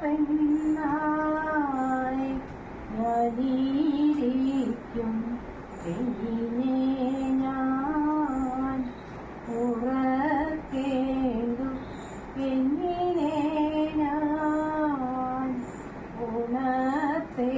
പെണ്ണായി വലിയിരിക്കും പെണ്ണിനെ ഞാൻ ഉറക്കേണ്ടു. പെണ്ണിനെ ഞാൻ ഉണർത്തേ